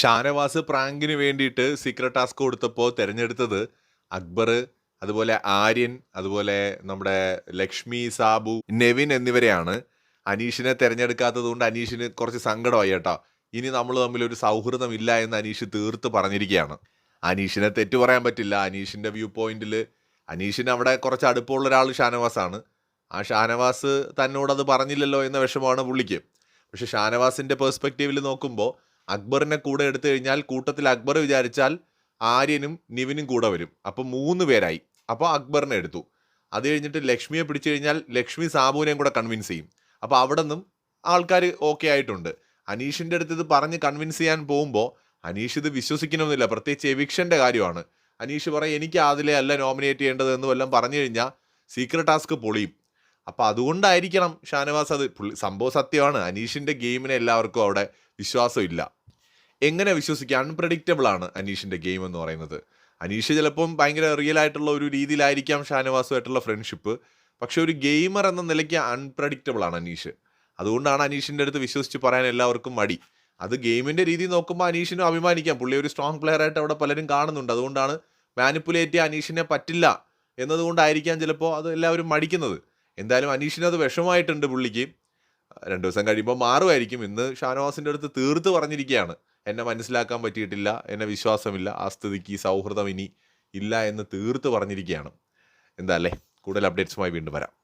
ഷാനവാസ് പ്രാങ്കിന് വേണ്ടിയിട്ട് secret task കൊടുത്തപ്പോൾ തിരഞ്ഞെടുത്തത് അക്ബർ അതുപോലെ ആര്യൻ അതുപോലെ നമ്മുടെ ലക്ഷ്മി സാബു നെവിൻ എന്നിവരെയാണ്. അനീഷിനെ തിരഞ്ഞെടുക്കാത്തത് കൊണ്ട് അനീഷിന് കുറച്ച് സങ്കടമായി കേട്ടോ. ഇനി നമ്മൾ തമ്മിൽ ഒരു സൗഹൃദം ഇല്ല എന്ന് അനീഷ് തീർത്ത് പറഞ്ഞിരിക്കുകയാണ്. അനീഷിനെ തെറ്റു പറയാൻ പറ്റില്ല. അനീഷിന്റെ വ്യൂ പോയിന്റിൽ അനീഷിന് അവിടെ കുറച്ച് അടുപ്പമുള്ള ഒരാൾ ഷാനവാസാണ്. ആ ഷാനവാസ് തന്നോടത് പറഞ്ഞില്ലല്ലോ എന്ന വിഷമമാണ് പുള്ളിക്ക്. പക്ഷെ ഷാനവാസിന്റെ പേഴ്സ്പെക്റ്റീവിൽ നോക്കുമ്പോൾ അക്ബറിനെ കൂടെ എടുത്തു കഴിഞ്ഞാൽ കൂട്ടത്തിൽ അക്ബർ വിചാരിച്ചാൽ ആര്യനും നിവിനും കൂടെ വരും. അപ്പോൾ മൂന്ന് പേരായി. അപ്പോൾ അക്ബറിനെ എടുത്തു. അത് കഴിഞ്ഞിട്ട് ലക്ഷ്മിയെ പിടിച്ചു കഴിഞ്ഞാൽ ലക്ഷ്മി സാബുവിനെയും കൂടെ കൺവിൻസ് ചെയ്യും. അപ്പോൾ അവിടെ നിന്നും ആൾക്കാർ ഓക്കെ ആയിട്ടുണ്ട്. അനീഷിന്റെ അടുത്ത് ഇത് പറഞ്ഞ് കൺവിൻസ് ചെയ്യാൻ പോകുമ്പോൾ അനീഷ് ഇത് വിശ്വസിക്കണമെന്നില്ല. പ്രത്യേകിച്ച് എവിക്ഷന്റെ കാര്യമാണ്. അനീഷ് പറയും എനിക്ക് അതിലെ അല്ല നോമിനേറ്റ് ചെയ്യേണ്ടത് എന്ന് വല്ലതും പറഞ്ഞു കഴിഞ്ഞാൽ സീക്രട്ട് ടാസ്ക് പൊളിയും. അപ്പോൾ അതുകൊണ്ടായിരിക്കണം ഷാനവാസ് അത്. സംഭവം സത്യമാണ്. അനീഷിന്റെ ഗെയിമിനെ എല്ലാവർക്കും അവിടെ വിശ്വാസമില്ല. എങ്ങനെ വിശ്വസിക്കുക അൺപ്രഡിക്റ്റബിൾ ആണ് അനീഷിന്റെ ഗെയിം എന്ന് പറയുന്നത്. അനീഷ് ചിലപ്പം ഭയങ്കര റിയൽ ആയിട്ടുള്ള ഒരു രീതിയിലായിരിക്കാം ഷാനവാസുമായിട്ടുള്ള ഫ്രണ്ട്ഷിപ്പ് പക്ഷെ ഒരു ഗെയിമർ എന്ന നിലയ്ക്ക് അൺപ്രഡിക്റ്റബിൾ ആണ് അനീഷ്. അതുകൊണ്ടാണ് അനീഷിന്റെ അടുത്ത് വിശ്വസിച്ച് പറയാൻ എല്ലാവർക്കും മടി. അത് ഗെയിമിന്റെ രീതി നോക്കുമ്പോൾ അനീഷിനും അഭിമാനിക്കാം. പുള്ളി ഒരു സ്ട്രോങ് പ്ലെയർ ആയിട്ട് അവിടെ പലരും കാണുന്നുണ്ട്. അതുകൊണ്ടാണ് മാനിപ്പുലേറ്റ് അനീഷിനെ പറ്റില്ല എന്നതുകൊണ്ടായിരിക്കാം ചിലപ്പോൾ അത് എല്ലാവരും മടിക്കുന്നത്. എന്തായാലും അനീഷിന് അത് വിഷമമായിട്ടുണ്ട് പുള്ളിക്ക്. രണ്ട് ദിവസം കഴിയുമ്പോൾ മാറുമായിരിക്കും. ഇന്ന് ഷാനവാസിന്റെ അടുത്ത് തീർത്ത് പറഞ്ഞിരിക്കുകയാണ്. എന്നെ മനസ്സിലാക്കാൻ പറ്റിയിട്ടില്ല എന്നെ വിശ്വാസമില്ല ആ സ്ഥിതിക്ക് സൗഹൃദം ഇനി ഇല്ല എന്ന് തീർത്ത് പറഞ്ഞിരിക്കുകയാണ്. എന്താ അല്ലേ? കൂടുതൽ അപ്ഡേറ്റ്സുമായി വീണ്ടും വരാം.